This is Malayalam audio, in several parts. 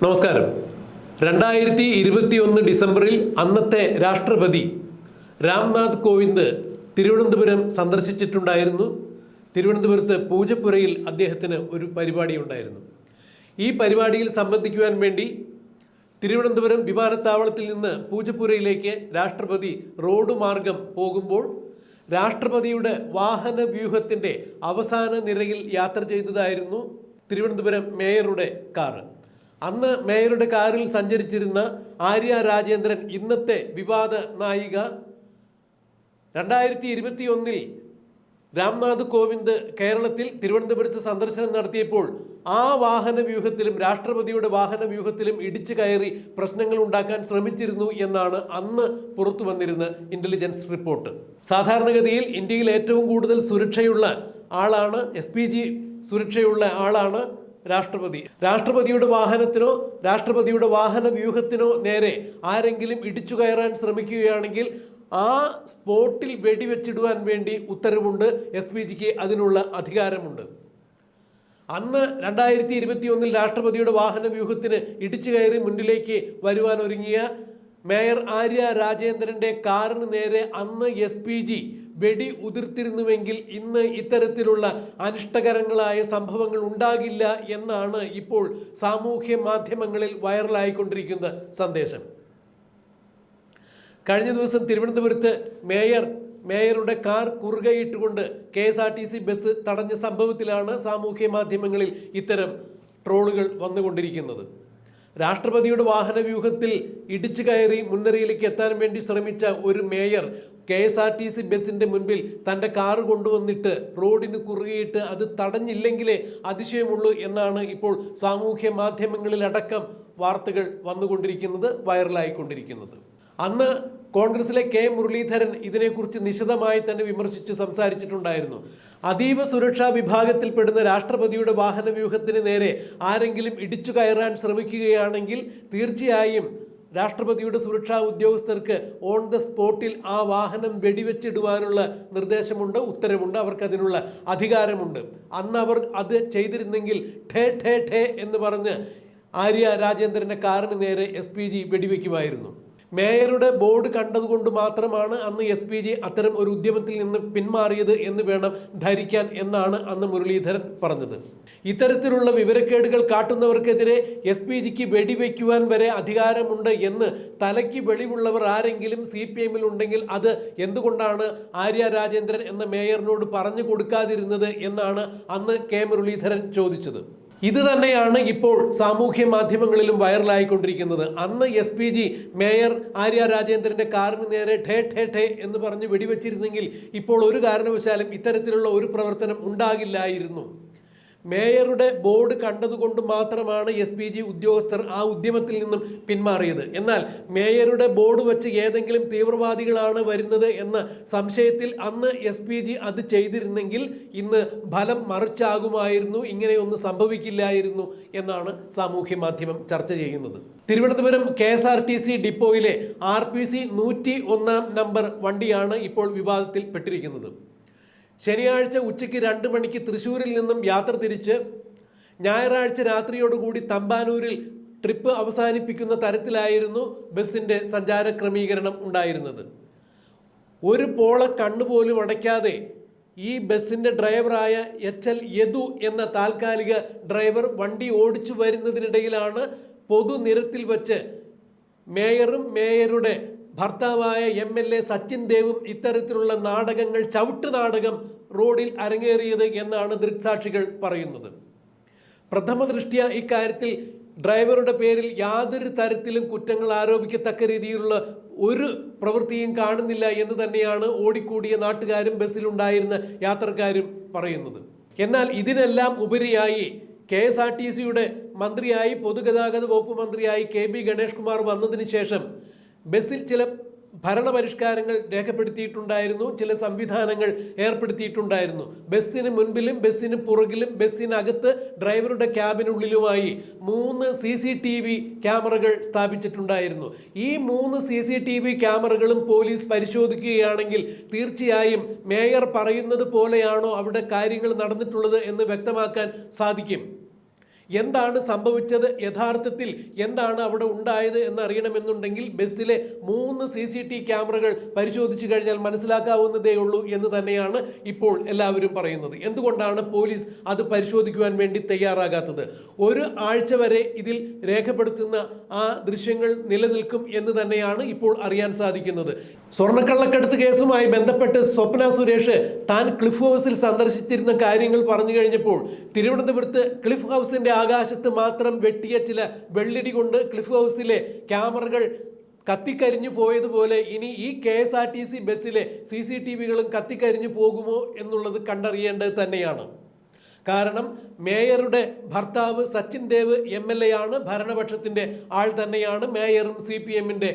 നമസ്കാരം. രണ്ടായിരത്തി ഇരുപത്തിയൊന്ന് ഡിസംബറിൽ അന്നത്തെ രാഷ്ട്രപതി രാംനാഥ് കോവിന്ദ് തിരുവനന്തപുരം സന്ദർശിച്ചിട്ടുണ്ടായിരുന്നു. തിരുവനന്തപുരത്ത് പൂജപ്പുരയിൽ അദ്ദേഹത്തിന് ഒരു പരിപാടി ഉണ്ടായിരുന്നു ഈ പരിപാടിയിൽ സംബന്ധിക്കുവാൻ വേണ്ടി തിരുവനന്തപുരം വിമാനത്താവളത്തിൽ നിന്ന് പൂജപ്പുരയിലേക്ക് രാഷ്ട്രപതി റോഡ് മാർഗം പോകുമ്പോൾ രാഷ്ട്രപതിയുടെ വാഹന വ്യൂഹത്തിന്റെ അവസാന നിരയിൽ യാത്ര ചെയ്തതായിരുന്നു തിരുവനന്തപുരം മേയറുടെ കാറ്. അന്ന് മേയറുടെ കാറിൽ സഞ്ചരിച്ചിരുന്ന ആര്യ രാജേന്ദ്രൻ ഇന്നത്തെ വിവാദ നായിക. രണ്ടായിരത്തി ഇരുപത്തി ഒന്നിൽ രാംനാഥ് കോവിന്ദ് കേരളത്തിൽ തിരുവനന്തപുരത്ത് സന്ദർശനം നടത്തിയപ്പോൾ ആ വാഹന വ്യൂഹത്തിലും രാഷ്ട്രപതിയുടെ വാഹന വ്യൂഹത്തിലും ഇടിച്ചു കയറി പ്രശ്നങ്ങൾ ഉണ്ടാക്കാൻ ശ്രമിച്ചിരുന്നു എന്നാണ് അന്ന് പുറത്തു വന്നിരുന്ന ഇന്റലിജൻസ് റിപ്പോർട്ട് സാധാരണഗതിയിൽ ഇന്ത്യയിൽ ഏറ്റവും കൂടുതൽ സുരക്ഷയുള്ള ആളാണ് എസ് സുരക്ഷയുള്ള ആളാണ് രാഷ്ട്രപതി. രാഷ്ട്രപതിയുടെ വാഹനത്തിനോ രാഷ്ട്രപതിയുടെ വാഹന വ്യൂഹത്തിനോ നേരെ ആരെങ്കിലും ഇടിച്ചു കയറാൻ ശ്രമിക്കുകയാണെങ്കിൽ ആ സ്പോട്ടിൽ വെടിവെച്ചിടുവാൻ വേണ്ടി ഉത്തരവുണ്ട്. എസ് പി ജിക്ക് അതിനുള്ള അധികാരമുണ്ട്. അന്ന് രണ്ടായിരത്തി ഇരുപത്തി ഒന്നിൽ രാഷ്ട്രപതിയുടെ വാഹന വ്യൂഹത്തിന് ഇടിച്ചു കയറി മുന്നിലേക്ക് വരുവാൻ ഒരുങ്ങിയ മേയർ ആര്യ രാജേന്ദ്രന്റെ കാറിന് നേരെ അന്ന് എസ് പി ജി വെടി ഉതിർത്തിരുന്നുവെങ്കിൽ ഇന്ന് ഇത്തരത്തിലുള്ള അനിഷ്ടകരങ്ങളായ സംഭവങ്ങൾ ഉണ്ടാകില്ല എന്നാണ് ഇപ്പോൾ സാമൂഹ്യ മാധ്യമങ്ങളിൽ വൈറലായിക്കൊണ്ടിരിക്കുന്ന സന്ദേശം. കഴിഞ്ഞ ദിവസം തിരുവനന്തപുരത്ത് മേയർ മേയറുടെ car കുറുകയിട്ടുകൊണ്ട് K S R T C bus തടഞ്ഞ സംഭവത്തിലാണ് സാമൂഹ്യ മാധ്യമങ്ങളിൽ ഇത്തരം ട്രോളുകൾ വന്നുകൊണ്ടിരിക്കുന്നത്. രാഷ്ട്രപതിയുടെ വാഹന വ്യൂഹത്തിൽ ഇടിച്ചു കയറി മുൻനിരയിലേക്ക് എത്താൻ വേണ്ടി ശ്രമിച്ച ഒരു mayor K S R T C ബസിന്റെ മുൻപിൽ തന്റെ കാറ് കൊണ്ടുവന്നിട്ട് റോഡിന് കുറുകിയിട്ട് അത് തടഞ്ഞില്ലെങ്കിലേ അതിശയമുള്ളൂ എന്നാണ് ഇപ്പോൾ സാമൂഹ്യ മാധ്യമങ്ങളിലടക്കം വാർത്തകൾ വന്നുകൊണ്ടിരിക്കുന്നത് വൈറലായിക്കൊണ്ടിരിക്കുന്നത്. അന്ന് കോൺഗ്രസിലെ കെ മുരളീധരൻ ഇതിനെക്കുറിച്ച് നിശിതമായി തന്നെ വിമർശിച്ച് സംസാരിച്ചിട്ടുണ്ടായിരുന്നു. അതീവ സുരക്ഷാ വിഭാഗത്തിൽപ്പെടുന്ന രാഷ്ട്രപതിയുടെ വാഹന വ്യൂഹത്തിന് നേരെ ആരെങ്കിലും ഇടിച്ചു കയറാൻ ശ്രമിക്കുകയാണെങ്കിൽ തീർച്ചയായും രാഷ്ട്രപതിയുടെ സുരക്ഷാ ഉദ്യോഗസ്ഥർക്ക് ഓൺ ദ സ്പോട്ടിൽ ആ വാഹനം വെടിവെച്ചിടുവാനുള്ള നിർദ്ദേശമുണ്ട് ഉത്തരവുണ്ട് അവർക്ക് അതിനുള്ള അധികാരമുണ്ട്. അന്ന് അവർ അത് ചെയ്തിരുന്നെങ്കിൽ ഠേ ഠേ ഠേ എന്ന് പറഞ്ഞ് ആര്യ രാജേന്ദ്രന്റെ കാറിന് നേരെ എസ് പി ജി വെടിവെക്കുമായിരുന്നു. മേയറുടെ ബോർഡ് കണ്ടതുകൊണ്ട് മാത്രമാണ് അന്ന് എസ് പി ജി അത്തരം ഒരു ഉദ്യമത്തിൽ നിന്ന് പിന്മാറിയത് എന്ന് വേണം ധരിക്കാൻ എന്നാണ് അന്ന് മുരളീധരൻ പറഞ്ഞത്. ഇത്തരത്തിലുള്ള വിവരക്കേടുകൾ കാട്ടുന്നവർക്കെതിരെ എസ് പി ജിക്ക് വെടിവെക്കുവാൻ വരെ അധികാരമുണ്ട് എന്ന് തലയ്ക്ക് വെളിവുള്ളവർ ആരെങ്കിലും സി പി എമ്മിൽ ഉണ്ടെങ്കിൽ അത് എന്തുകൊണ്ടാണ് ആര്യ രാജേന്ദ്രൻ എന്ന മേയറിനോട് പറഞ്ഞു കൊടുക്കാതിരുന്നത് എന്നാണ് അന്ന് കെ മുരളീധരൻ ചോദിച്ചത്. ഇത് തന്നെയാണ് ഇപ്പോൾ സാമൂഹ്യ മാധ്യമങ്ങളിലും വൈറലായിക്കൊണ്ടിരിക്കുന്നത്. അന്ന് S P G mayor Arya രാജേന്ദ്രന്റെ കാറിന് നേരെ ഠേ ഠേ ഠേ എന്ന് പറഞ്ഞ് വെടിവെച്ചിരുന്നെങ്കിൽ ഇപ്പോൾ ഒരു കാരണവശാലും ഇത്തരത്തിലുള്ള ഒരു പ്രവർത്തനം ഉണ്ടാകില്ലായിരുന്നു. മേയറുടെ ബോർഡ് കണ്ടതുകൊണ്ട് മാത്രമാണ് എസ് പി ജി ഉദ്യോഗസ്ഥർ ആ ഉദ്യമത്തിൽ നിന്നും പിന്മാറിയത്. എന്നാൽ മേയറുടെ ബോർഡ് വെച്ച് ഏതെങ്കിലും തീവ്രവാദികളാണ് വരുന്നത് എന്ന സംശയത്തിൽ അന്ന് എസ് പി ജി അത് ചെയ്തിരുന്നെങ്കിൽ ഇന്ന് ഫലം മറിച്ചാകുമായിരുന്നു ഇങ്ങനെയൊന്നും സംഭവിക്കില്ലായിരുന്നു എന്നാണ് സാമൂഹ്യ മാധ്യമം ചർച്ച ചെയ്യുന്നത്. Thiruvananthapuram K S R T C ഡിപ്പോയിലെ R P C നൂറ്റി ഒന്നാം നമ്പർ വണ്ടിയാണ് ഇപ്പോൾ വിവാദത്തിൽ പെട്ടിരിക്കുന്നത്. ശനിയാഴ്ച ഉച്ചയ്ക്ക് രണ്ട് മണിക്ക് തൃശ്ശൂരിൽ നിന്നും യാത്ര തിരിച്ച് ഞായറാഴ്ച രാത്രിയോടുകൂടി തമ്പാനൂരിൽ ട്രിപ്പ് അവസാനിപ്പിക്കുന്ന തരത്തിലായിരുന്നു ബസ്സിന്റെ സഞ്ചാര ക്രമീകരണം ഉണ്ടായിരുന്നത്. ഒരു പോള കണ്ണുപോലും അടയ്ക്കാതെ ഈ ബസ്സിന്റെ ഡ്രൈവറായ എച്ച് എൽ യദു എന്ന താൽക്കാലിക ഡ്രൈവർ വണ്ടി ഓടിച്ചു വരുന്നതിനിടയിലാണ് പൊതുനിരത്തിൽ വച്ച് മേയറും മേയറുടെ ഭർത്താവായ എം എൽ എ സച്ചിൻ ദേവും ഇത്തരത്തിലുള്ള നാടകങ്ങൾ ചവിട്ട് നാടകം റോഡിൽ അരങ്ങേറിയത് എന്നാണ് ദൃക്സാക്ഷികൾ പറയുന്നത്. പ്രഥമ ദൃഷ്ട്യ ഇക്കാര്യത്തിൽ ഡ്രൈവറുടെ പേരിൽ യാതൊരു തരത്തിലും കുറ്റങ്ങൾ ആരോപിക്കത്തക്ക രീതിയിലുള്ള ഒരു പ്രവൃത്തിയും കാണുന്നില്ല എന്ന് തന്നെയാണ് ഓടിക്കൂടിയ നാട്ടുകാരും ബസ്സിലുണ്ടായിരുന്ന യാത്രക്കാരും പറയുന്നത്. എന്നാൽ ഇതിനെല്ലാം ഉപരിയായി കെ എസ് ആർ ടി സിയുടെ മന്ത്രിയായി പൊതുഗതാഗത വകുപ്പ് മന്ത്രിയായി കെ ബി ഗണേഷ് കുമാർ വന്നതിന് ശേഷം ബസ്സിൽ ചില ഭരണപരിഷ്കാരങ്ങൾ രേഖപ്പെടുത്തിയിട്ടുണ്ടായിരുന്നു ചില സംവിധാനങ്ങൾ ഏർപ്പെടുത്തിയിട്ടുണ്ടായിരുന്നു. ബസ്സിന് മുൻപിലും ബസ്സിന് പുറകിലും ബസ്സിനകത്ത് ഡ്രൈവറുടെ ക്യാബിനുള്ളിലുമായി മൂന്ന് സി സി ടി വി ക്യാമറകൾ സ്ഥാപിച്ചിട്ടുണ്ടായിരുന്നു. ഈ മൂന്ന് സി സി ടി വി ക്യാമറകളും പോലീസ് പരിശോധിക്കുകയാണെങ്കിൽ തീർച്ചയായും മേയർ പറയുന്നത് പോലെയാണോ അവിടെ കാര്യങ്ങൾ നടന്നിട്ടുള്ളത് എന്ന് വ്യക്തമാക്കാൻ സാധിക്കും. എന്താണ് സംഭവിച്ചത്? യഥാർത്ഥത്തിൽ എന്താണ് അവിടെ ഉണ്ടായത് എന്നറിയണമെന്നുണ്ടെങ്കിൽ ബസ്സിലെ മൂന്ന് സി സി ടി ക്യാമറകൾ പരിശോധിച്ചു കഴിഞ്ഞാൽ മനസ്സിലാക്കാവുന്നതേ ഉള്ളൂ എന്ന് തന്നെയാണ് ഇപ്പോൾ എല്ലാവരും പറയുന്നത്. എന്തുകൊണ്ടാണ് പോലീസ് അത് പരിശോധിക്കുവാൻ വേണ്ടി തയ്യാറാകാത്തത്? ഒരു ആഴ്ച വരെ ഇതിൽ രേഖപ്പെടുത്തുന്ന ആ ദൃശ്യങ്ങൾ നിലനിൽക്കും എന്ന് തന്നെയാണ് ഇപ്പോൾ അറിയാൻ സാധിക്കുന്നത്. സ്വർണക്കള്ളക്കടത്ത് കേസുമായി ബന്ധപ്പെട്ട് സ്വപ്ന സുരേഷ് താൻ ക്ലിഫ് ഹൗസിൽ സന്ദർശിച്ചിരുന്ന കാര്യങ്ങൾ പറഞ്ഞു കഴിഞ്ഞപ്പോൾ തിരുവനന്തപുരത്ത് ക്ലിഫ് ഹൗസിന്റെ ആകാശത്ത് മാത്രം വെട്ടിയ ചില വെള്ളിടി കൊണ്ട് ക്ലിഫ് ഹൗസിലെ ക്യാമറകൾ കത്തിക്കരിഞ്ഞു പോയതുപോലെ ഇനി ഈ K S R T C ബസ്സിലെ സി സി ടി വികളും കത്തിക്കരിഞ്ഞു പോകുമോ എന്നുള്ളത് കണ്ടറിയേണ്ടത് തന്നെയാണ്. കാരണം മേയറുടെ ഭർത്താവ് Sachin Dev M L A ആണ് ഭരണപക്ഷത്തിന്റെ ആൾ തന്നെയാണ് മേയറും സി പി എമ്മിന്റെ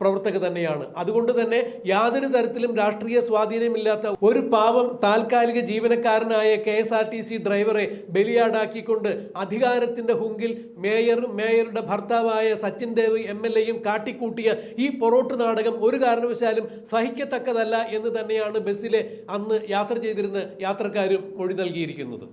പ്രവർത്തക തന്നെയാണ്. അതുകൊണ്ട് തന്നെ യാതൊരു തരത്തിലും രാഷ്ട്രീയ സ്വാധീനമില്ലാത്ത ഒരു പാവം താൽക്കാലിക ജീവനക്കാരനായ K S R T C ഡ്രൈവറെ ബലിയാടാക്കിക്കൊണ്ട് അധികാരത്തിന്റെ ഹുങ്കിൽ മേയറും മേയറുടെ ഭർത്താവായ സച്ചിൻ ദേവ് എം എൽ എയും കാട്ടിക്കൂട്ടിയ ഈ പൊറോട്ട് നാടകം ഒരു കാരണവശാലും സഹിക്കത്തക്കതല്ല എന്ന് തന്നെയാണ് ബസ്സിലെ അന്ന് യാത്ര ചെയ്തിരുന്ന യാത്രക്കാരും മൊഴി നൽകിയിരിക്കുന്നത്.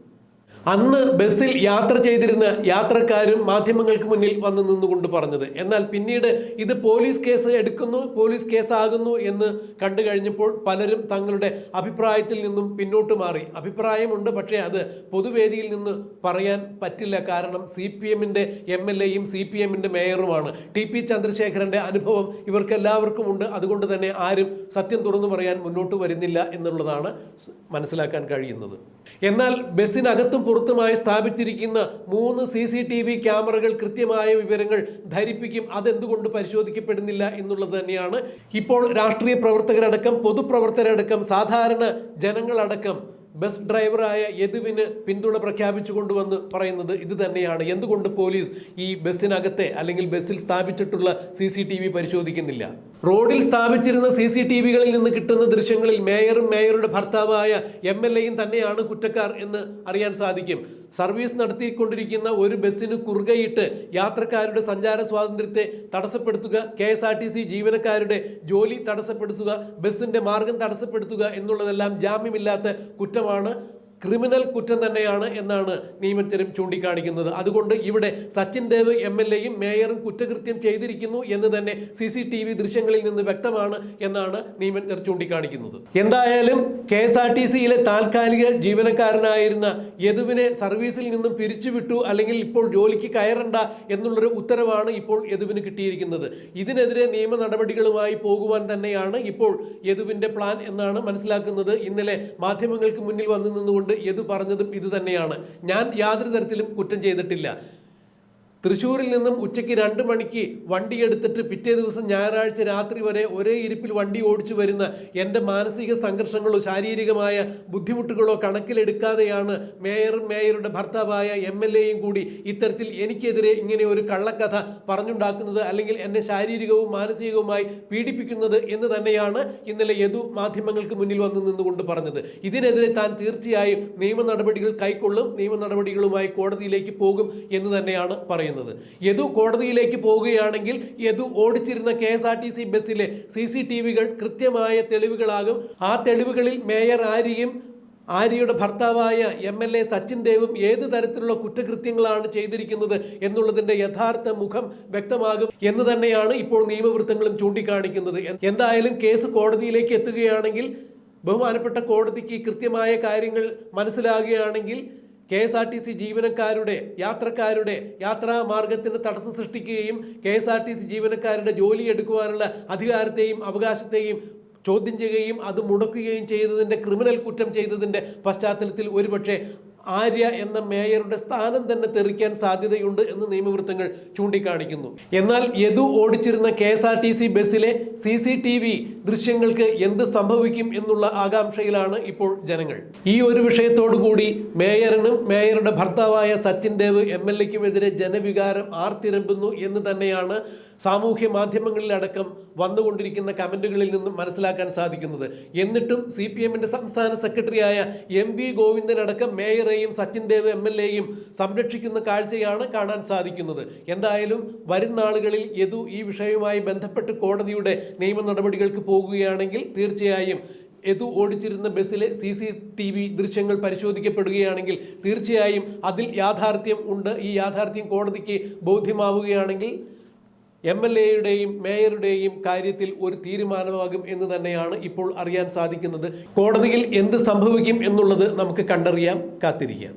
അന്ന് ബസ്സിൽ യാത്ര ചെയ്തിരുന്ന യാത്രക്കാരും മാധ്യമങ്ങൾക്ക് മുന്നിൽ വന്ന് നിന്നുകൊണ്ട് പറഞ്ഞത്. എന്നാൽ പിന്നീട് ഇത് പോലീസ് കേസ് എടുക്കുന്നു പോലീസ് കേസാകുന്നു എന്ന് കണ്ടു കഴിഞ്ഞപ്പോൾ പലരും തങ്ങളുടെ അഭിപ്രായത്തിൽ നിന്നും പിന്നോട്ട് മാറി. അഭിപ്രായമുണ്ട് പക്ഷേ അത് പൊതുവേദിയിൽ നിന്ന് പറയാൻ പറ്റില്ല. കാരണം സി പി എമ്മിന്റെ എം എൽ എയും സി പി എമ്മിന്റെ മേയറുമാണ്. ടി പി ചന്ദ്രശേഖരന്റെ അനുഭവം ഇവർക്കെല്ലാവർക്കും ഉണ്ട്. അതുകൊണ്ട് തന്നെ ആരും സത്യം തുറന്നു പറയാൻ മുന്നോട്ട് വരുന്നില്ല എന്നുള്ളതാണ് മനസ്സിലാക്കാൻ കഴിയുന്നത്. എന്നാൽ ബസ്സിനകത്തും പുറത്തുമായി സ്ഥാപിച്ചിരിക്കുന്ന മൂന്ന് സി സി ടി വി ക്യാമറകൾ കൃത്യമായ വിവരങ്ങൾ ധരിപ്പിക്കും. അതെന്തുകൊണ്ട് പരിശോധിക്കപ്പെടുന്നില്ല എന്നുള്ളത് തന്നെയാണ്. ഇപ്പോൾ രാഷ്ട്രീയ പ്രവർത്തകരടക്കം പൊതുപ്രവർത്തകരടക്കം സാധാരണ ജനങ്ങളടക്കം ബസ് ഡ്രൈവറായ യദുവിന് പിന്തുണ പ്രഖ്യാപിച്ചുകൊണ്ടുവന്ന് പറയുന്നത് ഇത് തന്നെയാണ്. എന്തുകൊണ്ട് പോലീസ് ഈ ബസ്സിനകത്തെ അല്ലെങ്കിൽ ബസ്സിൽ സ്ഥാപിച്ചിട്ടുള്ള സി പരിശോധിക്കുന്നില്ല? റോഡിൽ സ്ഥാപിച്ചിരുന്ന സി സി ടി വികളിൽ നിന്ന് കിട്ടുന്ന ദൃശ്യങ്ങളിൽ മേയറും മേയറുടെ ഭർത്താവായ എം എൽ എയും തന്നെയാണ് കുറ്റക്കാർ എന്ന് അറിയാൻ സാധിക്കും. സർവീസ് നടത്തിക്കൊണ്ടിരിക്കുന്ന ഒരു ബസ്സിന് കുറുകയിട്ട് യാത്രക്കാരുടെ സഞ്ചാര സ്വാതന്ത്ര്യത്തെ തടസ്സപ്പെടുത്തുക K S R T C ജീവനക്കാരുടെ ജോലി തടസ്സപ്പെടുത്തുക ബസ്സിന്റെ മാർഗം തടസ്സപ്പെടുത്തുക എന്നുള്ളതെല്ലാം ജാമ്യമില്ലാത്ത കുറ്റമാണ്. ക്രിമിനൽ കുറ്റം തന്നെയാണ് എന്നാണ് നിയമജ്ഞരും ചൂണ്ടിക്കാണിക്കുന്നത്. അതുകൊണ്ട് ഇവിടെ സച്ചിൻ ദേവ് എം എൽ എയും മേയറും കുറ്റകൃത്യം ചെയ്തിരിക്കുന്നു എന്ന് തന്നെ സി സി ടി വി ദൃശ്യങ്ങളിൽ നിന്ന് വ്യക്തമാണ് എന്നാണ് നിയമജ്ഞർ ചൂണ്ടിക്കാണിക്കുന്നത്. എന്തായാലും കെ എസ് ആർ ടി സിയിലെ താൽക്കാലിക ജീവനക്കാരനായിരുന്ന യദുവിനെ സർവീസിൽ നിന്നും പിരിച്ചുവിട്ടു അല്ലെങ്കിൽ ഇപ്പോൾ ജോലിക്ക് കയറണ്ട എന്നുള്ളൊരു ഉത്തരവാണ് ഇപ്പോൾ യദുവിന് കിട്ടിയിരിക്കുന്നത്. ഇതിനെതിരെ നിയമ നടപടികളുമായി പോകുവാൻ തന്നെയാണ് ഇപ്പോൾ യദുവിന്റെ പ്ലാൻ എന്നാണ് മനസ്സിലാക്കുന്നത്. ഇന്നലെ മാധ്യമങ്ങൾക്ക് മുന്നിൽ വന്നു നിന്നുകൊണ്ട് യദു പറഞ്ഞതും ഇത് തന്നെയാണ് ഞാൻ യാതൊരു തരത്തിലും കുറ്റം ചെയ്തിട്ടില്ല. തൃശ്ശൂരിൽ നിന്നും ഉച്ചയ്ക്ക് രണ്ട് മണിക്ക് വണ്ടി എടുത്തിട്ട് പിറ്റേ ദിവസം ഞായറാഴ്ച രാത്രി വരെ ഒരേ ഇരിപ്പിൽ വണ്ടി ഓടിച്ചു വരുന്ന എന്റെ മാനസിക സംഘർഷങ്ങളോ ശാരീരികമായ ബുദ്ധിമുട്ടുകളോ കണക്കിലെടുക്കാതെയാണ് മേയറും മേയറുടെ ഭർത്താവായ എം എൽ എയും കൂടി ഇത്തരത്തിൽ എനിക്കെതിരെ ഇങ്ങനെ ഒരു കള്ളക്കഥ പറഞ്ഞുണ്ടാക്കുന്നത് അല്ലെങ്കിൽ എന്നെ ശാരീരികവും മാനസികവുമായി പീഡിപ്പിക്കുന്നത് എന്ന് തന്നെയാണ് ഇന്നലെ യദു മാധ്യമങ്ങൾക്ക് മുന്നിൽ വന്ന് നിന്നുകൊണ്ട് പറഞ്ഞത്. ഇതിനെതിരെ താൻ തീർച്ചയായും നിയമ നടപടികൾ കൈക്കൊള്ളും നിയമ നടപടികളുമായി കോടതിയിലേക്ക് പോകും എന്ന് തന്നെയാണ് പറയുന്നത്. യദു കോടതിയിലേക്ക് പോവുകയാണെങ്കിൽ യദു ഓടിച്ചിരുന്ന K S R T C ബസ്സിലെ സി സി ടി വികൾ കൃത്യമായ തെളിവുകളാകും. ആ തെളിവുകളിൽ മേയർ ആര്യയും ആര്യയുടെ ഭർത്താവായ എം എൽ എ സച്ചിൻ ദേവും ഏത് തരത്തിലുള്ള കുറ്റകൃത്യങ്ങളാണ് ചെയ്തിരിക്കുന്നത് എന്നുള്ളതിന്റെ യഥാർത്ഥ മുഖം വ്യക്തമാകും എന്ന് തന്നെയാണ് ഇപ്പോൾ നിയമവൃത്തങ്ങളും ചൂണ്ടിക്കാണിക്കുന്നത്. എന്തായാലും കേസ് കോടതിയിലേക്ക് എത്തുകയാണെങ്കിൽ ബഹുമാനപ്പെട്ട കോടതിക്ക് കൃത്യമായ കാര്യങ്ങൾ മനസ്സിലാകുകയാണെങ്കിൽ K S R T C ജീവനക്കാരുടെ യാത്രക്കാരുടെ യാത്രാ മാർഗത്തിന് തടസ്സം സൃഷ്ടിക്കുകയും K S R T C ജീവനക്കാരുടെ ജോലി എടുക്കുവാനുള്ള അധികാരത്തെയും അവകാശത്തെയും ചോദ്യം ചെയ്യുകയും അത് മുടക്കുകയും ചെയ്തതിന്റെ ക്രിമിനൽ കുറ്റം ചെയ്തതിന്റെ പശ്ചാത്തലത്തിൽ ഒരുപക്ഷെ ആര്യ എന്ന മേയറുടെ സ്ഥാനം തന്നെ തെറിക്കാൻ സാധ്യതയുണ്ട് എന്ന് നിയമവൃത്തങ്ങൾ ചൂണ്ടിക്കാണിക്കുന്നു. എന്നാൽ യദു ഓടിച്ചിരുന്ന K S R T C ബസ്സിലെ സി സി ടി വി ദൃശ്യങ്ങൾക്ക് എന്ത് സംഭവിക്കും എന്നുള്ള ആകാംക്ഷയിലാണ് ഇപ്പോൾ ജനങ്ങൾ. ഈ ഒരു വിഷയത്തോടു കൂടി മേയറിനും മേയറുടെ ഭർത്താവായ സച്ചിൻ ദേവ് എം എൽ എക്കുമെതിരെ ജനവികാരം ആർത്തിരമ്പുന്നു എന്ന് തന്നെയാണ് സാമൂഹ്യ മാധ്യമങ്ങളിലടക്കം വന്നുകൊണ്ടിരിക്കുന്ന കമന്റുകളിൽ നിന്നും മനസ്സിലാക്കാൻ സാധിക്കുന്നത്. എന്നിട്ടും സി പി എമ്മിന്റെ സംസ്ഥാന സെക്രട്ടറിയായ എം വി ഗോവിന്ദനടക്കം മേയറെയും സച്ചിൻ ദേവ് എം എൽ എയും സംരക്ഷിക്കുന്ന കാഴ്ചയാണ് കാണാൻ സാധിക്കുന്നത്. എന്തായാലും വരും നാളുകളിൽ യദു ഈ വിഷയവുമായി ബന്ധപ്പെട്ട് കോടതിയുടെ നിയമ നടപടികൾക്ക് പോകുകയാണെങ്കിൽ തീർച്ചയായും യദു ഓടിച്ചിരുന്ന ബസ്സിലെ സി സി ടി വി ദൃശ്യങ്ങൾ പരിശോധിക്കപ്പെടുകയാണെങ്കിൽ തീർച്ചയായും അതിൽ യാഥാർത്ഥ്യം ഉണ്ട്. ഈ യാഥാർത്ഥ്യം കോടതിക്ക് ബോധ്യമാവുകയാണെങ്കിൽ എം എൽ എയുടെയും മേയറുടെയും കാര്യത്തിൽ ഒരു തീരുമാനമാകും എന്ന് തന്നെയാണ് ഇപ്പോൾ അറിയാൻ സാധിക്കുന്നത്. കോടതിയിൽ എന്ത് സംഭവിക്കും എന്നുള്ളത് നമുക്ക് കണ്ടറിയാം കാത്തിരിക്കാം